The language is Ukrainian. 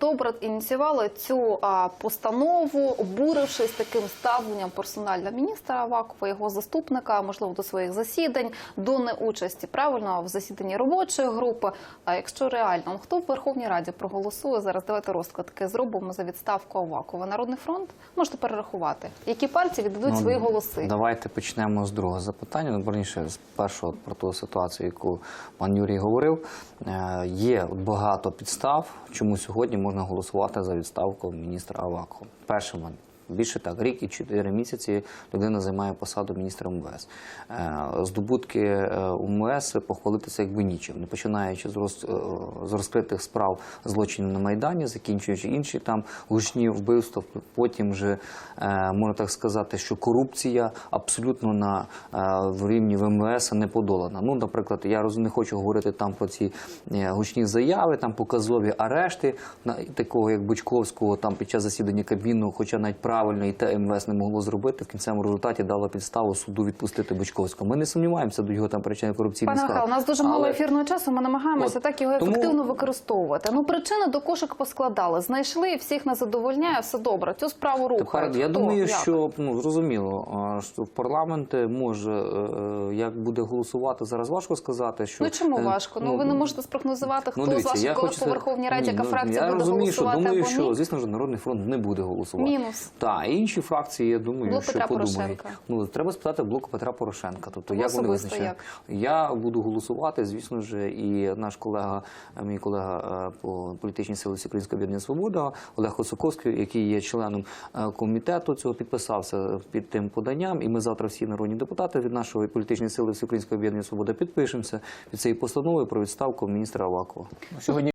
Добре ініціювали цю а, постанову, обурившись таким ставленням персонально міністра Авакова, його заступника, можливо, до своїх засідань, до неучасті правильно в засіданні робочої групи. А якщо реально, хто в Верховній Раді проголосує зараз? Давайте розклад таки зробимо за відставку Авакова. Народний фронт можете перерахувати, які партії віддадуть Ну, свої голоси. Давайте почнемо з другого запитання. Ну, верніше, з першого про ту ситуацію, яку пан Юрій говорив. Е, Є багато підстав, чому сьогодні можна голосувати за відставку міністра Авакова. Перший момент. Більше так, рік і чотири місяці людина займає посаду міністра МВС. Е, Здобутки е, УМС похвалитися якби нічим, не починаючи е, з розкритих справ злочинів на Майдані, закінчуючи інші там гучні вбивства, потім вже е, можна так сказати, що корупція абсолютно на в рівні ВМС не подолана. Ну, наприклад, я не хочу говорити там про ці гучні заяви, там показові арешти на такого як Бучковського там під час засідання Кабміну, хоча навіть правильно і те МВС не могло зробити. В кінцевому результаті дало підставу суду відпустити Бучковського. Ми не сумніваємося до його там причини корупційних Пане. Михайло, у нас дуже мало ефірного часу. Ми намагаємося От, так його тому- ефективно використовувати. Ну причини до кошик поскладали, знайшли, всіх не задовольняє, все добре. Цю справу рухають. Тепер я Хто? думаю, Як? що ну зрозуміло, що в парламент може е, е, як буде голосувати зараз. Важко сказати, що Ну чому е, важко? Ну, ви не можете спрогнозувати, хто ну, з дивіться, ваших я колег хочу по Верховній Раді, яка ну, фракція я буде розумію, що думаю, або що ні? звісно ж народний фронт не буде голосувати. Мінус. Так, і інші фракції, я думаю, Блок що Петра подумають. Порошенка. Ну треба спитати блоку Петра Порошенка. Тобто як вони визначають? Я буду голосувати, звісно ж, і наш колега, мій колега е, по політичній силі Українська об'єднання Свобода Олег Осоковський, який є членом е, комітету цього, підписався під тим поданням. І ми завтра всі народні депутати від нашої політичної сили Всеукраїнського об'єднання Свобода підпишемося під цією постановою про відставку міністра Авакова. Сьогодні